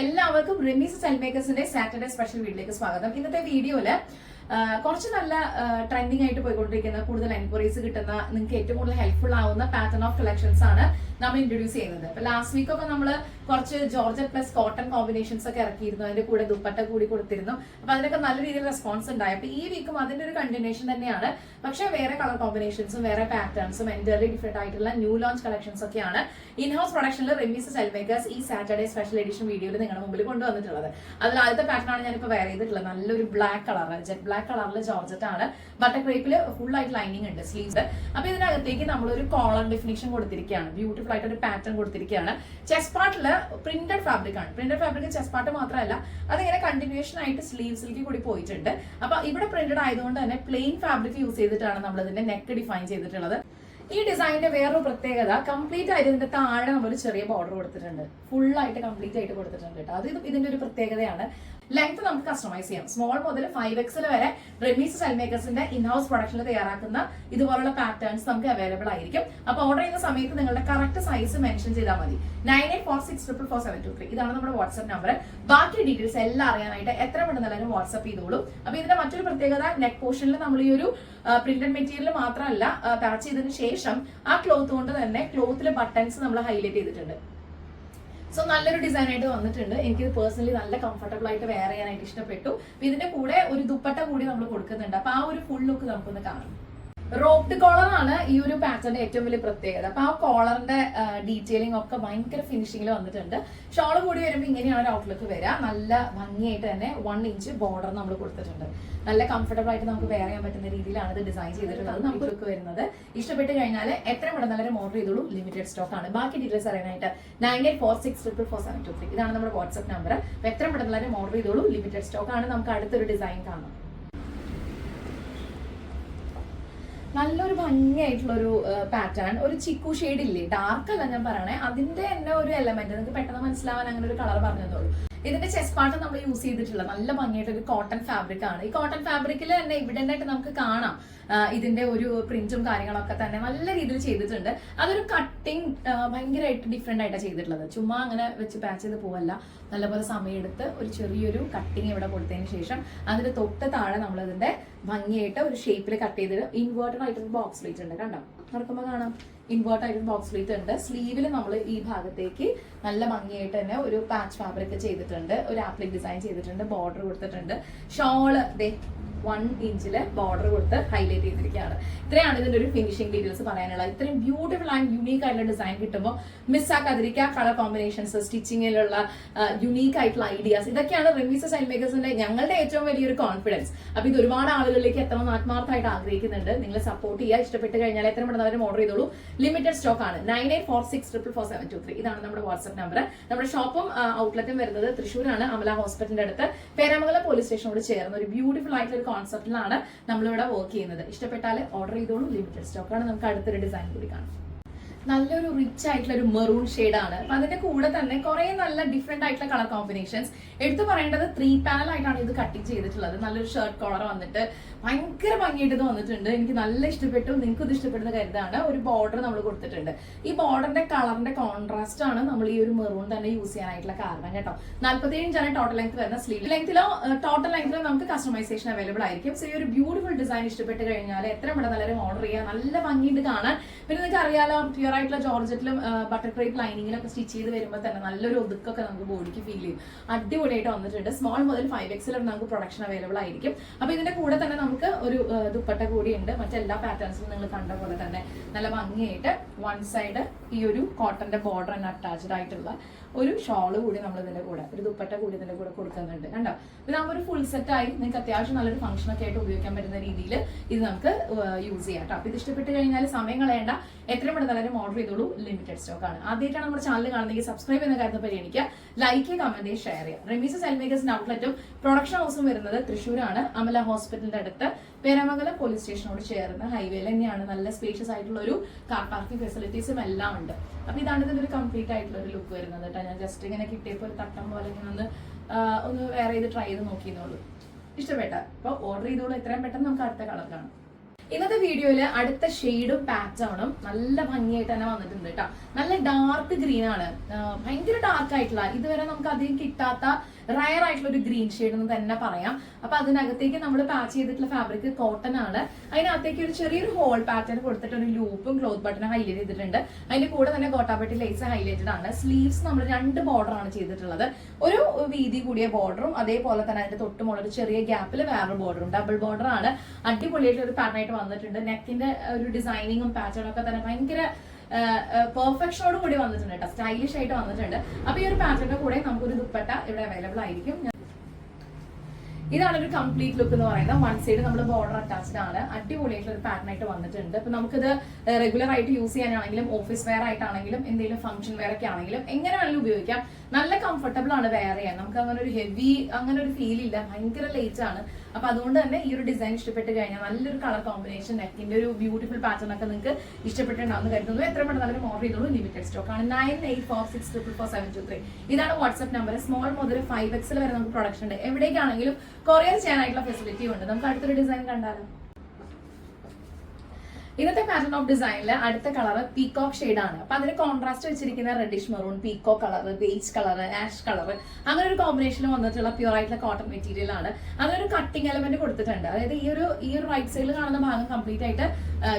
എല്ലാവർക്കും റിമീസ് സെൽമേക്കേഴ്സിന്റെ Saturday special വീഡിയോയിലേക്ക് സ്വാഗതം. ഇന്നത്തെ വീഡിയോയിൽ കുറച്ച് നല്ല ട്രെൻഡിങ് ആയിട്ട് പോയിക്കൊണ്ടിരിക്കുന്ന കൂടുതൽ എൻക്വയറീസ് കിട്ടുന്ന നിങ്ങൾക്ക് ഏറ്റവും കൂടുതൽ ഹെൽപ്ഫുൾ ആവുന്ന പാറ്റേൺ ഓഫ് കളക്ഷൻസ് ആണ് നമ്മൾ ഇൻട്രൊഡ്യൂസ് ചെയ്യുന്നത്. അപ്പൊ ലാസ്റ്റ് വീക്ക് ഒക്കെ നമ്മൾ കുറച്ച് ജോർജറ്റ് പ്ലസ് കോട്ടൺ കോമ്പിനേഷൻസ് ഒക്കെ ഇറക്കിയിരുന്നു. അതിന്റെ കൂടെ ദുപ്പട്ട കൂടി കൊടുത്തിരുന്നു. അപ്പൊ അതിനൊക്കെ നല്ല രീതിയിൽ റെസ്പോൺസ് ഉണ്ടായി. അപ്പൊ ഈ വീക്കും അതിന്റെ ഒരു കണ്ടിന്യൂഷൻ തന്നെയാണ്. പക്ഷേ വേറെ കളർ കോമ്പിനേഷൻസും വേറെ പാറ്റേൺസും എന്റർലി ഡിഫറെന്റ് ആയിട്ടുള്ള ന്യൂ ലോഞ്ച് കളക്ഷൻസ് ഒക്കെയാണ് ഇൻ ഹൗസ് പ്രൊഡക്ഷനിൽ റെമീസ് സെൽ മേക്കേഴ്സ് ഈ സാറ്റർഡേ സ്പെഷ്യൽ എഡിഷൻ വീഡിയോയിൽ നിങ്ങളുടെ മുമ്പിൽ കൊണ്ടുവന്നിട്ടുള്ളത്. അതിൽ ആദ്യത്തെ പാറ്റേൺ ആണ് ഞാനിപ്പോൾ വെയർ ചെയ്തിട്ടുള്ളത്. നല്ലൊരു ബ്ലാക്ക് കളർ ജെറ്റ് ബ്ലാക്ക് കളറിൽ ജോർജറ്റ് ആണ്. ബട്ടർ ക്രേപ്പിൽ ഫുൾ ആയിട്ട് ലൈനിങ് ഉണ്ട് സ്ലീവ്സ് അപ്പൊ ഇതിനകത്തേക്ക് ഒരു കോളർ ഡെഫിനിഷൻ കൊടുത്തിരിക്കുകയാണ്. ബ്യൂട്ടിഫുൾ ആയിട്ട് ഒരു പാറ്റേൺ കൊടുത്തിരിക്കുകയാണ് ചെസ്റ്റ് പാർട്ടിൽ പ്രിന്റഡ് ഫാബ്രിക് ആണ്. പ്രിന്റഡ് ഫാബ്രിക് ചെസ്റ്റ് പാർട്ട് മാത്രമല്ല അതിങ്ങനെ കണ്ടിന്യൂഷൻ ആയിട്ട് സ്ലീവ്സിലേക്ക് കൂടി പോയിട്ടുണ്ട്. അപ്പൊ ഇവിടെ പ്രിന്റഡ് ആയതുകൊണ്ട് തന്നെ പ്ലെയിൻ ഫാബ്രിക് യൂസ് ചെയ്തിട്ടാണ് നമ്മൾ ഇതിന്റെ നെക്ക് ഡിഫൈൻ ചെയ്തിട്ടുള്ളത്. ഈ ഡിസൈനിന്റെ വേറൊരു പ്രത്യേകത കംപ്ലീറ്റ് ആയിട്ട് ഇതിന്റെ താഴെ നമ്മൾ ചെറിയ ബോർഡർ കൊടുത്തിട്ടുണ്ട്. ഫുൾ ആയിട്ട് കംപ്ലീറ്റ് ആയിട്ട് കൊടുത്തിട്ടുണ്ട് കേട്ടോ. അത് ഇതിന്റെ ഒരു പ്രത്യേകതയാണ്. ലെങ്ത് നമുക്ക് കസ്റ്റമൈസ് ചെയ്യാം. സ്മോൾ മുതൽ ഫൈവ് എക്സിൽ വരെ റെമീസ് സെൽമേക്കേഴ്സിന്റെ ഇൻഹൗസ് പ്രൊഡക്ഷനിൽ തയ്യാറാക്കുന്ന ഇതുപോലുള്ള പാറ്റേൺസ് നമുക്ക് അവൈലബിൾ ആയിരിക്കും. അപ്പൊ ഓർഡർ ചെയ്യുന്ന സമയത്ത് നിങ്ങളുടെ കറക്റ്റ് സൈസ് മെൻഷൻ ചെയ്താൽ മതി. Nine eight four six triple four seven two three ഇതാണ് നമ്മുടെ വാട്സ്ആപ്പ് നമ്പർ ബാക്കി ഡീറ്റെയിൽസ് എല്ലാം അറിയാനായിട്ട് എത്ര പെട്ടെന്ന് വാട്സ്ആപ്പ് ചെയ്തോളൂ. അപ്പൊ ഇതിന്റെ മറ്റൊരു പ്രത്യേകത നെക്ക് പോർഷനിൽ നമ്മൾ ഈ ഒരു പ്രിന്റഡ് മെറ്റീരിയൽ മാത്രമല്ല പാച്ച് ചെയ്തതിന് ശേഷം ആ ക്ലോത്ത് കൊണ്ട് തന്നെ ക്ലോത്തിലെ ബട്ടൺസ് നമ്മൾ ഹൈലൈറ്റ് ചെയ്തിട്ടുണ്ട്. സോ നല്ലൊരു ഡിസൈൻ ആയിട്ട് വന്നിട്ടുണ്ട്. എനിക്ക് പേഴ്സണലി നല്ല കംഫർട്ടബിൾ ആയിട്ട് വെയർ ചെയ്യാനായിട്ട് ഇഷ്ടപ്പെട്ടു. ഇതിന്റെ കൂടെ ഒരു ദുപ്പട്ട കൂടി നമ്മൾ കൊടുക്കുന്നുണ്ട്. അപ്പൊ ആ ഒരു ഫുൾ ലുക്ക് നമുക്കൊന്ന് കാണാം. റോപ്ഡ് കോളർ ആണ് ഈ ഒരു പാറ്റേണിന്റെ ഏറ്റവും വലിയ പ്രത്യേകത. അപ്പൊ ആ കോളറിന്റെ ഡീറ്റെയിലിംഗ് ഒക്കെ ഭയങ്കര ഫിനിഷിംഗിൽ വന്നിട്ടുണ്ട്. ഷോൾ കൂടി വരുമ്പോൾ ഇങ്ങനെയാണ് ഒരു ഔട്ട്ലുക്ക് വരിക. നല്ല ഭംഗിയായിട്ട് തന്നെ വൺ ഇഞ്ച് ബോർഡർ നമ്മൾ കൊടുത്തിട്ടുണ്ട്. നല്ല കംഫർട്ടബിൾ ആയിട്ട് നമുക്ക് വെയർ ചെയ്യാൻ പറ്റുന്ന രീതിയിലാണ് ഇത് ഡിസൈൻ ചെയ്തിട്ടുള്ളത്. നമുക്ക് ലുക്ക് വരുന്നത്. ഇഷ്ടപ്പെട്ട് കഴിഞ്ഞാൽ എത്ര പെട്ടെന്ന് ഓർഡർ ചെയ്തോളൂ. ലിമിറ്റഡ് സ്റ്റോക്ക് ആണ്. ബാക്കി ഡീറ്റെയിൽസ് അറിയാനായിട്ട് nine eight four six triple four seven two three ഇതാണ് നമ്മുടെ വാട്സ്ആപ്പ് നമ്പർ എത്ര പെട്ടെന്ന് ഓർഡർ ചെയ്തോളൂ. ലിമിറ്റഡ് സ്റ്റോക്ക് ആണ്. നമുക്ക് അടുത്തൊരു ഡിസൈൻ കാണാം. നല്ലൊരു ഭംഗിയായിട്ടുള്ള ഒരു പാറ്റേൺ ഒരു ചിക്കു ഷെയ്ഡ് ഇല്ലേ? ഡാർക്ക് അല്ല ഞാൻ പറയണേ. അതിന്റെ തന്നെ ഒരു എലമെന്റ് നിങ്ങൾക്ക് പെട്ടെന്ന് മനസ്സിലാവാൻ അങ്ങനെ ഒരു കളർ പറഞ്ഞതോളൂ ഇതിന്റെ ചെസ് പാർട്ട് നമ്മൾ യൂസ് ചെയ്തിട്ടുള്ള നല്ല ഭംഗിയായിട്ട് ഒരു കോട്ടൺ ഫാബ്രിക് ആണ്. ഈ കോട്ടൺ ഫാബ്രിക്കിൽ തന്നെ ഇവിടെ നമുക്ക് കാണാം. ഇതിന്റെ ഒരു പ്രിന്റും കാര്യങ്ങളൊക്കെ തന്നെ നല്ല രീതിയിൽ ചെയ്തിട്ടുണ്ട്. അതൊരു കട്ടിങ് ഭയങ്കരമായിട്ട് ഡിഫറെന്റ് ആയിട്ടാണ് ചെയ്തിട്ടുള്ളത്. ചുമ്മാ അങ്ങനെ വെച്ച് പാച്ച് ചെയ്ത് പോവല്ല. നല്ലപോലെ സമയമെടുത്ത് ഒരു ചെറിയൊരു കട്ടിങ് ഇവിടെ കൊടുത്തതിന് ശേഷം അതിന്റെ തൊട്ട് താഴെ നമ്മൾ ഇതിന്റെ ഭംഗിയായിട്ട് ഒരു ഷേപ്പിൽ കട്ട് ചെയ്തിട്ട് ഇൻവേർട്ടഡ് ആയിട്ടൊരു ബോക്സ് വെച്ചിട്ടുണ്ട്. കണ്ടോ? നടക്കുമ്പോൾ കാണാം. ഇൻവേർട്ട് ആയിട്ട് ബോക്സ് പ്ലേറ്റ് ഉണ്ട്. സ്ലീവിൽ നമ്മൾ ഈ ഭാഗത്തേക്ക് നല്ല ഭംഗിയായിട്ട് തന്നെ ഒരു പാച്ച് ഫാബ്രിക് ചെയ്തിട്ടുണ്ട്. ഒരു ആപ്ലിക് ഡിസൈൻ ചെയ്തിട്ടുണ്ട്. ബോർഡർ കൊടുത്തിട്ടുണ്ട്. ഷോൾ ദേ വൺ ഇഞ്ചിൽ ബോർഡർ കൊടുത്ത് ഹൈലൈറ്റ് ചെയ്തിരിക്കുകയാണ്. ഇത്രയാണ് ഇതിന്റെ ഒരു ഫിനിഷിംഗ് ഡീറ്റെയിൽസ് പറയാനുള്ളത്. ഇത്രയും ബ്യൂട്ടിഫുൾ ആൻഡ് യുണീക്ക് ആയിട്ടുള്ള ഡിസൈൻ കിട്ടുമ്പോൾ മിസ്സാക്കാതിരിക്കുക കളർ കോമ്പിനേഷൻസ് സ്റ്റിച്ചിങ്ങിലുള്ള യുണീക്ക് ആയിട്ടുള്ള ഐഡിയാസ് ഇതൊക്കെയാണ് റിമീസ് സൈൻ മേക്കേഴ്സിന്റെ ഞങ്ങളുടെ ഏറ്റവും വലിയൊരു കോൺഫിഡൻസ് അപ്പൊ ഇത് ഒരുപാട് ആളുകളിലേക്ക് എത്തണമെന്ന് ആത്മാർത്ഥമായിട്ട് ആഗ്രഹിക്കുന്നുണ്ട്. നിങ്ങൾ സപ്പോർട്ട് ചെയ്യുക. ഇഷ്ടപ്പെട്ട് കഴിഞ്ഞാൽ എത്ര പെട്ടെന്ന് അവരും ഓർഡർ ചെയ്തോളൂ. ലിമിറ്റഡ് സ്റ്റോക്ക് ആണ്. Nine eight four six triple four seven two three ഇതാണ് നമ്മുടെ വാട്സ്ആപ്പ് നമ്പർ നമ്മുടെ ഷോപ്പും ഔട്ട്ലെറ്റും വരുന്നത് തൃശ്ശൂരാണ്. അമല ഹോസ്പിറ്റലിന്റെ അടുത്ത്. പേരാമംഗലം പോലീസ് സ്റ്റേഷനോട് ചേർന്ന് ഒരു ബ്യൂട്ടിഫുൾ ആയിട്ടുള്ള ഒരു കോൺസെപ്റ്റിലാണ് നമ്മളിവിടെ വർക്ക് ചെയ്യുന്നത്. ഇഷ്ടപ്പെട്ടാൽ ഓർഡർ ചെയ്തോളൂ. ലിമിറ്റഡ് സ്റ്റോക്കാണ് നമുക്ക് അടുത്തൊരു ഡിസൈൻ കൂടി കാണാം. നല്ലൊരു റിച്ച് ആയിട്ടുള്ള ഒരു മെറൂൺ ആണ്. അപ്പൊ അതിന്റെ കൂടെ തന്നെ കുറെ നല്ല ഡിഫറെന്റ് ആയിട്ടുള്ള കളർ കോമ്പിനേഷൻസ് എടുത്തു പറയേണ്ടത് ത്രീ പാനൽ ആയിട്ടാണ് ഇത് കട്ടിങ് ചെയ്തിട്ടുള്ളത്. നല്ലൊരു ഷർട്ട് കോളർ വന്നിട്ട് ഭയങ്കര ഭംഗിയായിട്ട് ഇത് വന്നിട്ടുണ്ട്. എനിക്ക് നല്ല ഇഷ്ടപ്പെട്ടു. നിങ്ങൾക്ക് ഇത് ഇഷ്ടപ്പെടുന്ന കരുതാണ് ഒരു ബോർഡർ നമ്മൾ കൊടുത്തിട്ടുണ്ട്. ഈ ബോർഡറിന്റെ കളറിന്റെ കോൺട്രാസ്റ്റ് ആണ് നമ്മൾ ഈ ഒരു മെറൂൺ തന്നെ യൂസ് ചെയ്യാനായിട്ടുള്ള കാരണം കേട്ടോ. നാൽപ്പത്തി ഇഞ്ചാണ് ടോട്ടൽ ലെങ്ത് വരുന്ന സ്ലീവ് ലെങ്ത്തിലോ ടോട്ടൽ ലെങ്ത്തിലോ നമുക്ക് കസ്റ്റമൈസേഷൻ അവൈലബിൾ ആയിരിക്കും. സോ ഈ ഒരു ബ്യൂട്ടിഫുൾ ഡിസൈൻ ഇഷ്ടപ്പെട്ട് കഴിഞ്ഞാൽ എത്ര ഇവിടെ നല്ലൊരു ഓർഡർ ചെയ്യാം. നല്ല ഭംഗിയിട്ട് കാണാൻ. പിന്നെ നിങ്ങൾക്ക് അറിയാലോ പ്യുവർ ആയിട്ടുള്ള ജോർജറ്റിലും ബട്ടർ ലൈനിങ്ങിലും ഒക്കെ സ്റ്റിച്ച് ചെയ്ത് വരുമ്പോൾ തന്നെ നല്ലൊരു ഒതുക്കൊക്കെ നമുക്ക് ബോഡിക്ക് ഫീൽ ചെയ്യും. അടിപൊളിയായിട്ട് വന്നിട്ടുണ്ട്. സ്മോൾ മുതൽ ഫൈവ് എക്സിൽ നമുക്ക് പ്രൊഡക്ഷൻ അവൈലബിൾ ആയിരിക്കും. അപ്പൊ ഇതിന്റെ കൂടെ തന്നെ നമുക്ക് ഒരു ദുപ്പട്ട കൂടി ഉണ്ട്. മറ്റെല്ലാ പാറ്റേൺസും നിങ്ങൾ കണ്ട പോലെ തന്നെ നല്ല ഭംഗിയായിട്ട് വൺ സൈഡ് ഈ ഒരു കോട്ടന്റെ ബോർഡർ തന്നെ അറ്റാച്ച്ഡ് ആയിട്ടുള്ള ഒരു ഷോൾ കൂടി നമ്മൾ ഇതിന്റെ കൂടെ ഒരു ദുപ്പട്ട കൂടി ഇതിന്റെ കൂടെ കൊടുക്കുന്നുണ്ട് കണ്ടോ? ഇതാകുമ്പോൾ ഒരു ഫുൾ സെറ്റ് ആയി നിങ്ങൾക്ക് അത്യാവശ്യം നല്ലൊരു ഫംഗ്ഷൻ ഒക്കെ ആയിട്ട് ഉപയോഗിക്കാൻ പറ്റുന്ന രീതിയിൽ ഇത് നമുക്ക് യൂസ് ചെയ്യാം കേട്ടോ. അപ്പൊ ഇത് ഇഷ്ടപ്പെട്ട് കഴിഞ്ഞാൽ സമയം കളയേണ്ട എത്രയും പെട്ടെന്ന് ഓർഡർ ചെയ്തോളൂ ലിമിറ്റഡ് സ്റ്റോക്ക് ആണ്. ആദ്യമായിട്ടാണ് നമ്മുടെ ചാനൽ കാണുന്നെങ്കിൽ സബ്സ്ക്രൈബ് ചെയ്യുന്ന കാര്യത്തെ പരിഗണിക്കുക ലൈക്ക് കമന്റ് ഷെയർ ചെയ്യുക. റെമീസ് സെൽമേക്കേഴ്സിന്റെ ഔട്ട്ലെറ്റും പ്രൊഡക്ഷൻ ഹൗസും വരുന്നത് തൃശ്ശൂരാണ്. അമല ഹോസ്പിറ്റലിന്റെ അടുത്ത്. പേരാമംഗലം പോലീസ് സ്റ്റേഷനോട് ചേർന്ന് ഹൈവേയിൽ തന്നെയാണ് നല്ല സ്പേഷ്യസ് ആയിട്ടുള്ള ഒരു കാർ പാർക്കിംഗ് ഫെസിലിറ്റീസും എല്ലാം ഉണ്ട്. അപ്പൊ ഇതാണ് ഇതിന്റെ ഒരു കംപ്ലീറ്റ് ആയിട്ടുള്ള ഒരു ലുക്ക് വരുന്നത് കേട്ടോ. ഞാൻ ജസ്റ്റ് ഇങ്ങനെ കിട്ടിയപ്പോൾ ഒരു തട്ടം പോലെ ഇങ്ങനെ ഒന്ന് ഒന്ന് വേറെ ഇത് ട്രൈ ചെയ്ത് നോക്കിയെന്നുള്ളൂ ഇഷ്ടപ്പെട്ട? അപ്പൊ ഓർഡർ ചെയ്തോളൂ. എത്രയും പെട്ടെന്ന് നമുക്ക് അടുത്ത കളർ കാണാം. ഇന്നത്തെ വീഡിയോയിൽ അടുത്ത ഷെയ്ഡും പാറ്റേണും നല്ല ഭംഗിയായിട്ട് തന്നെ വന്നിട്ടുണ്ട് കേട്ടോ നല്ല ഡാർക്ക് ഗ്രീൻ ആണ്. ഭയങ്കര ഡാർക്ക് ആയിട്ടുള്ള ഇതുവരെ നമുക്ക് അധികം കിട്ടാത്ത റയർ ആയിട്ടുള്ള ഒരു ഗ്രീൻ ഷെയ്ഡ് എന്ന് തന്നെ പറയാം. അപ്പൊ അതിനകത്തേക്ക് നമ്മൾ പാച്ച് ചെയ്തിട്ടുള്ള ഫാബ്രിക് കോട്ടൺ ആണ്. അതിനകത്തേക്ക് ഒരു ചെറിയൊരു ഹോൾ പാറ്റേൺ കൊടുത്തിട്ട് ഒരു ലൂപ്പും ക്ലോത്ത് ബട്ടണും ഹൈലൈറ്റ് ചെയ്തിട്ടുണ്ട്. അതിന്റെ കൂടെ തന്നെ ഗോട്ടാപട്ടി ലേസ് ഹൈലൈറ്റഡ് ആണ്. സ്ലീവ്സ് നമ്മൾ രണ്ട് ബോർഡർ ആണ് ചെയ്തിട്ടുള്ളത്. ഒരു വീതി കൂടിയ ബോർഡറും അതേപോലെ തന്നെ അതിന്റെ തൊട്ടുമുള്ള ഒരു ചെറിയ ഗ്യാപ്പിൽ വേറൊരു ബോർഡറും ഡബിൾ ബോർഡർ ആണ്. അടിപൊളിയായിട്ട് ഒരു പാറ്റേൺ ആയിട്ട് വന്നിട്ടുണ്ട്. നെക്കിന്റെ ഒരു ഡിസൈനിങ്ങും പാറ്റേണും ഒക്കെ തന്നെ ഭയങ്കര പെർഫെക്ഷനോട് കൂടി വന്നിട്ടുണ്ട് കേട്ടോ. സ്റ്റൈലിഷ് ആയിട്ട് വന്നിട്ടുണ്ട്. അപ്പൊ ഈ ഒരു പാറ്റേണിന്റെ കൂടെ നമുക്കൊരു ദുപ്പട്ട ഇവിടെ അവൈലബിൾ ആയിരിക്കും. ഇതാണ് ഒരു കംപ്ലീറ്റ് ലുക്ക് എന്ന് പറയുന്നത്. വൺ സൈഡ് നമ്മൾ ബോർഡർ അറ്റാച്ച്ഡ് ആണ്. അടിപൊളിയായിട്ടുള്ള ഒരു പാറ്റേൺ ആയിട്ട് വന്നിട്ടുണ്ട്. ഇപ്പൊ നമുക്കിത് റെഗുലർ ആയിട്ട് യൂസ് ചെയ്യാനാണെങ്കിലും ഓഫീസ് വെയർ ആയിട്ടാണെങ്കിലും എന്തെങ്കിലും ഫംഗ്ഷൻ വെയർ ഒക്കെ ആണെങ്കിലും എങ്ങനെ വേണമെങ്കിലും ഉപയോഗിക്കാം. നല്ല കംഫർട്ടബിൾ ആണ് വെയർ ചെയ്യാൻ. നമുക്ക് അങ്ങനെ ഒരു ഹെവി അങ്ങനെ ഒരു ഫീൽ ഇല്ല. ഭയങ്കര ലേറ്റ് ആണ്. അപ്പൊ അതുകൊണ്ട് തന്നെ ഈ ഒരു ഡിസൈൻ ഇഷ്ടപ്പെട്ട് കഴിഞ്ഞാൽ നല്ലൊരു കളർ കോമ്പിനേഷൻ നെക്കിന്റെ ഒരു ബ്യൂട്ടിഫുൾ പാറ്റേൺ ഒക്കെ നിങ്ങൾക്ക് ഇഷ്ടപ്പെട്ടിട്ടുണ്ടാവുന്ന കരുതുന്നു. എത്ര പെട്ടെന്ന് അവർ ഓർഡർ ചെയ്തോളൂ ലിമിറ്റഡ് സ്റ്റോക്ക് ആണ്. Nine eight four six triple four seven two three ഇതാണ് വാട്സ്ആപ്പ് നമ്പർ സ്മോൾ മുതൽ ഫൈവ് എക്സിൽ വരെ നമുക്ക് പ്രൊഡക്ഷൻ ഉണ്ട്. എവിടേക്കാണെങ്കിലും കൊറിയർ ചെയ്യാനായിട്ടുള്ള ഫെസിലിറ്റി ഉണ്ട്. നമുക്ക് അടുത്തൊരു ഡിസൈൻ കണ്ടാലോ? ഇന്നത്തെ പാറ്റേൺ ഓഫ് ഡിസൈനിൽ അടുത്ത കളർ പീകോക്ക് ഷെയ്ഡ് ആണ്. അപ്പൊ അതിന് കോൺട്രാസ്റ്റ് വെച്ചിരിക്കുന്ന reddish maroon peacock colour beige colour ash colour അങ്ങനെ ഒരു കോമ്പിനേഷൻ വന്നിട്ടുള്ള പ്യൂർ ആയിട്ടുള്ള കോട്ടൺ മെറ്റീരിയൽ ആണ്. അതിനൊരു കട്ടിംഗ് എലമെന്റ് കൊടുത്തിട്ടുണ്ട്. അതായത് ഈ ഒരു ഈ ഒരു റൈറ്റ് സൈഡിൽ കാണുന്ന ഭാഗം കംപ്ലീറ്റ് ആയിട്ട്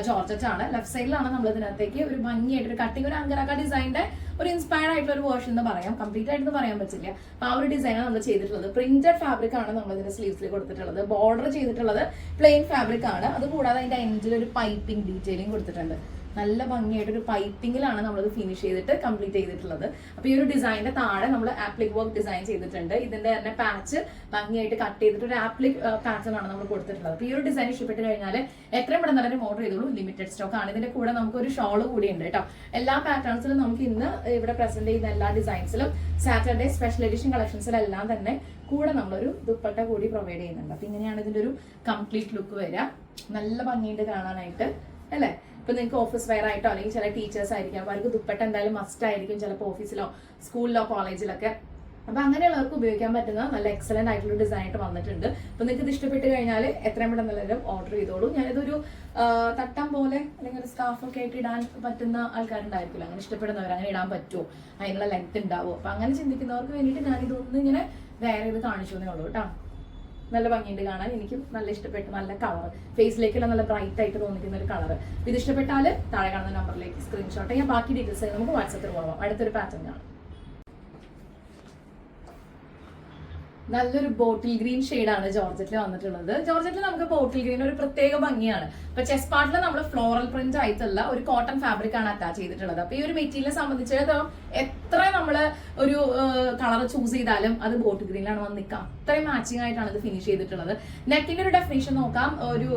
ജോർജറ്റ് ആണ് ലെഫ്റ്റ് സൈഡിലാണ് നമ്മൾ ഇതിനകത്തേക്ക് ഒരു ഭംഗിയായിട്ട് ഒരു കട്ടിംഗ് ഒരു അങ്കരാക്ക ഡിസൈന്റെ ഒരു ഇൻസ്പയർഡ് ആയിട്ടുള്ള ഒരു വേർഷൻ എന്ന് പറയാം. കംപ്ലീറ്റ് ആയിട്ട് പറയാൻ പറ്റില്ല. അപ്പൊ ആ ഒരു ഡിസൈനാണ് നമ്മൾ ചെയ്തിട്ടുള്ളത്. പ്രിന്റഡ് ഫാബ്രിക് ആണ് നമ്മൾ ഇതിന്റെ സ്ലീവ്സിൽ കൊടുത്തിട്ടുള്ളത്. ബോർഡർ ചെയ്തിട്ടുള്ളത് പ്ലെയിൻ ഫാബ്രിക് ആണ്. അതുകൂടാതെ അതിന്റെ എൻഡിൽ ഒരു പൈപ്പിംഗ് ഡീറ്റെയിലിംഗ് കൊടുത്തിട്ടുണ്ട്. നല്ല ഭംഗിയായിട്ട് ഒരു പൈപ്പിംഗിലാണ് നമ്മളത് ഫിനിഷ് ചെയ്തിട്ട് കംപ്ലീറ്റ് ചെയ്തിട്ടുള്ളത്. അപ്പോൾ ഈ ഒരു ഡിസൈനിന്റെ താഴെ നമ്മൾ ആപ്ലിക് വർക്ക് ഡിസൈൻ ചെയ്തിട്ടുണ്ട്. ഇതിന്റെ തന്നെ പാച്ച് ഭംഗിയായിട്ട് കട്ട് ചെയ്തിട്ട് ഒരു ആപ്ലിക് പാറ്റേൺ ആണ് നമ്മൾ കൊടുത്തിട്ടുള്ളത്. അപ്പോൾ ഈ ഒരു ഡിസൈൻ ഇഷ്ടപ്പെട്ട് കഴിഞ്ഞാൽ എത്രയും പെട്ടെന്ന് തന്നെ ഓർഡർ ചെയ്തോളൂ. ലിമിറ്റഡ് സ്റ്റോക്ക് ആണ്. ഇതിന്റെ കൂടെ നമുക്ക് ഒരു ഷോൾ കൂടി ഉണ്ട് കേട്ടോ. എല്ലാ പാറ്റേൺസിലും നമുക്ക് ഇന്ന് ഇവിടെ പ്രസന്റ് ചെയ്യുന്ന എല്ലാ ഡിസൈൻസിലും സാറ്റർഡേ സ്പെഷ്യൽ എഡിഷൻ കളക്ഷൻസിലെല്ലാം തന്നെ കൂടെ നമ്മളൊരു ദുപ്പട്ട കൂടി പ്രൊവൈഡ് ചെയ്യുന്നുണ്ട്. അപ്പൊ ഇങ്ങനെയാണ് ഇതിന്റെ ഒരു കംപ്ലീറ്റ് ലുക്ക് വരിക. നല്ല ഭംഗിയുണ്ട് കാണാനായിട്ട് അല്ലേ? ഇപ്പൊ നിങ്ങൾക്ക് ഓഫീസ് വെയർ ആയിട്ടോ അല്ലെങ്കിൽ ചില ടീച്ചേഴ്സ് ആയിരിക്കും. അപ്പൊ അവർക്ക് ദുപ്പട്ട എന്തായാലും മസ്റ്റ് ആയിരിക്കും ചിലപ്പോൾ ഓഫീസിലോ സ്കൂളിലോ കോളേജിലൊക്കെ അപ്പൊ അങ്ങനെയുള്ളവർക്ക് ഉപയോഗിക്കാൻ പറ്റുന്ന നല്ല എക്സലന്റ് ആയിട്ടുള്ള ഡിസൈൻ ആയിട്ട് വന്നിട്ടുണ്ട്. അപ്പൊ നിങ്ങൾക്ക് ഇത് ഇഷ്ടപ്പെട്ട് കഴിഞ്ഞാൽ എത്രയും പെട്ടെന്ന് എല്ലാവരും ഓർഡർ ചെയ്തോളൂ. ഞാനിതൊരു തട്ടം പോലെ അല്ലെങ്കിൽ ഒരു ഒക്കെ ആയിട്ട് ഇടാൻ പറ്റുന്ന ആൾക്കാരുണ്ടായിരിക്കില്ല. അങ്ങനെ ഇഷ്ടപ്പെടുന്നവർ അങ്ങനെ ഇടാൻ പറ്റുമോ? അതിനുള്ള ലെങ്ത് ഉണ്ടാവുമോ അപ്പൊ അങ്ങനെ ചിന്തിക്കുന്നവർക്ക് വേണ്ടിയിട്ട് ഞാൻ ഇതൊന്നും ഇങ്ങനെ വേറെ ഇത് കാണിച്ചു എന്നേ ഉള്ളൂ കേട്ടോ. നല്ല ഭംഗിയുണ്ട് കാണാൻ. എനിക്കും നല്ല ഇഷ്ടപ്പെട്ടു. നല്ല കളർ ഫേസിലേക്കുള്ള നല്ല ബ്രൈറ്റ് ആയിട്ട് തോന്നിക്കുന്ന ഒരു കളർ ഇത് ഇഷ്ടപ്പെട്ടാൽ താഴെ കാണുന്ന നമ്പറിലേക്ക് സ്ക്രീൻഷോട്ട് ചെയ്യാം. ബാക്കി ഡീറ്റെയിൽസ് നമുക്ക് വാട്സപ്പിൽ പോകാം അടുത്തൊരു പാറ്റേൺ കാണാം. നല്ലൊരു ബോട്ടിൽ ഗ്രീൻ ആണ് ജോർജറ്റിൽ വന്നിട്ടുള്ളത്. ജോർജറ്റിൽ നമുക്ക് ബോട്ടിൽ ഗ്രീൻ ഒരു പ്രത്യേക ഭംഗിയാണ്. അപ്പൊ ചെസ് പാർട്ടിൽ നമ്മൾ ഫ്ലോറൽ പ്രിന്റ് ആയിട്ടുള്ള ഒരു കോട്ടൺ ഫാബ്രിക് ആണ് അറ്റാച്ച് ചെയ്തിട്ടുള്ളത്. അപ്പൊ ഈ ഒരു മെറ്റീരിയലിനെ സംബന്ധിച്ചിടത്തോളം എത്ര നമ്മൾ ഒരു കളർ ചൂസ് ചെയ്താലും അത് ബോട്ട് ഗ്രീനിലാണ് വന്ന് നിൽക്കുക അത്രയും മാച്ചിങ് ആയിട്ടാണ് ഇത് ഫിനിഷ് ചെയ്തിട്ടുള്ളത്. നെക്കിന്റെ ഒരു ഡെഫിനേഷൻ നോക്കാം. ഒരു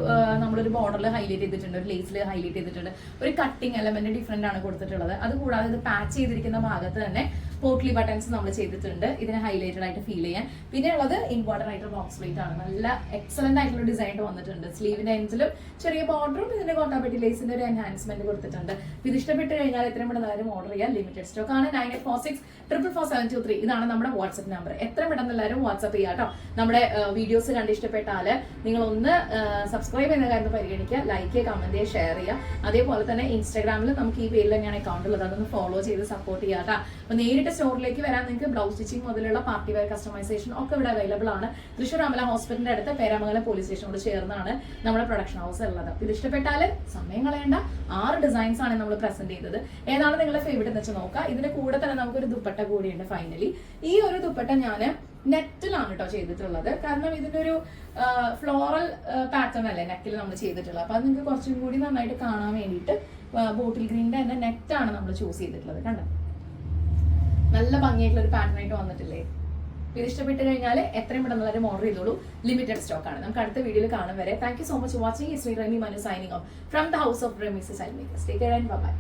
നമ്മളൊരു ബോർഡറിൽ ഹൈലൈറ്റ് ചെയ്തിട്ടുണ്ട് ഒരു ലേസിൽ ഹൈലൈറ്റ് ചെയ്തിട്ടുണ്ട്. ഒരു കട്ടിങ് എലമെന്റ് ഡിഫറെന്റ് ആണ് കൊടുത്തിട്ടുള്ളത്. അത് കൂടാതെ ഇത് പാച്ച് ചെയ്തിരിക്കുന്ന ഭാഗത്ത് തന്നെ പോട്ട്ലി ബട്ടൺസ് നമ്മൾ ചെയ്തിട്ടുണ്ട്. ഇതിനെ ഹൈലൈറ്റഡ് ആയിട്ട് ഫീൽ ചെയ്യാൻ. പിന്നെ ഉള്ളത് ഇമ്പോർട്ടന്റ് ആയിട്ടുള്ള ബോക്സ് പ്ലേറ്റ് ആണ്. നല്ല എക്സലന്റ് ആയിട്ടുള്ള ഡിസൈൻ വന്നിട്ടുണ്ട്. സ്ലീവിന്റെ എൻഡിലും ചെറിയ ബോർഡറും ഇതിന്റെ കോട്ടാപെട്ടി ലേസിന്റെ ഒരു എൻഹാൻസ്മെന്റ് കൊടുത്തിട്ടുണ്ട്. ഇത് ഇഷ്ടപ്പെട്ട് കഴിഞ്ഞാൽ എത്രയും പെട്ടെന്ന് ഓർഡർ ചെയ്യാം ലിമിറ്റഡ് സ്റ്റോക്ക് ആണ്. Nine eight four six triple four seven two three ഇതാണ് നമ്മുടെ വാട്സ്ആപ്പ് നമ്പർ എത്രയും പെട്ടെന്ന് എല്ലാവരും വാട്സ്ആപ്പ് ചെയ്യാം കേട്ടോ നമ്മുടെ വീഡിയോസ് കണ്ട് ഇഷ്ടപ്പെട്ടാൽ നിങ്ങൾ ഒന്ന് സബ്സ്ക്രൈബ് ചെയ്യുന്ന കാര്യം പരിഗണിക്കുക. ലൈക്ക് ചെയ്യുക കമന്റ് ചെയ്യുക ഷെയർ ചെയ്യുക. അതേപോലെ തന്നെ ഇൻസ്റ്റാഗ്രാമിൽ നമുക്ക് ഈ പേരിൽ തന്നെയാണ് അക്കൗണ്ട് ഉള്ളത്. അതൊന്ന് ഫോളോ ചെയ്ത് സപ്പോർട്ട് ചെയ്യാം കേട്ടോ അപ്പൊ നേരിട്ട് സ്റ്റോറിലേക്ക് വരാൻ നിങ്ങൾക്ക് ബ്ലൗസ് സ്റ്റിച്ചിങ് മുതലുള്ള പാർട്ടി വെയർ കസ്റ്റമൈസേഷൻ ഒക്കെ ഇവിടെ അവൈലബിൾ ആണ്. തൃശ്ശൂർ അമല ഹോസ്പിറ്റലിന്റെ അടുത്ത് പേരാമംഗലം പോലീസ് സ്റ്റേഷനോട് ചേർന്നാണ് നമ്മുടെ പ്രൊഡക്ഷൻ ഹൗസ് ഉള്ളത്. ഇത് ഇഷ്ടപ്പെട്ടാൽ സമയം കളയേണ്ട. ആറ് ഡിസൈൻസ് ആണ് നമ്മൾ പ്രസന്റ് ചെയ്തത്. ഏതാണ് നിങ്ങളുടെ ഫേവറേറ്റ് എന്ന് വെച്ച് നോക്കുക ഇതിന്റെ കൂടെ തന്നെ നമുക്കൊരു ദുപ്പട്ട കൂടിയുണ്ട് ഫൈനലി ഈ ഒരു ദുപ്പട്ട ഞാൻ നെറ്റിലാണ് കേട്ടോ ചെയ്തിട്ടുള്ളത്. കാരണം ഇതിനൊരു ഫ്ലോറൽ പാറ്റേൺ അല്ലേ നെക്കിൽ നമ്മൾ ചെയ്തിട്ടുള്ളത്. അപ്പൊ അത് നിങ്ങൾക്ക് കുറച്ചും കൂടി നന്നായിട്ട് കാണാൻ വേണ്ടിയിട്ട് ബോട്ടിൽ ഗ്രീനിന്റെ തന്നെ നെറ്റാണ് നമ്മൾ ചൂസ് ചെയ്തിട്ടുള്ളത്. കണ്ടോ? നല്ല ഭംഗിയായിട്ടുള്ള ഒരു പാറ്റേൺ ആയിട്ട് വന്നിട്ടില്ലേ? ഇത് ഇഷ്ടപ്പെട്ട് കഴിഞ്ഞാൽ എത്രയും പെട്ടെന്ന് എല്ലാവരും ഓർഡർ ചെയ്തോളൂ. ലിമിറ്റഡ് സ്റ്റോക്ക് ആണ്. നമുക്ക് അടുത്ത വീഡിയോയിൽ കാണും വരെ. Thank you so much watching Sree Rami Manu signing off from the house of Rami signing stay care and bye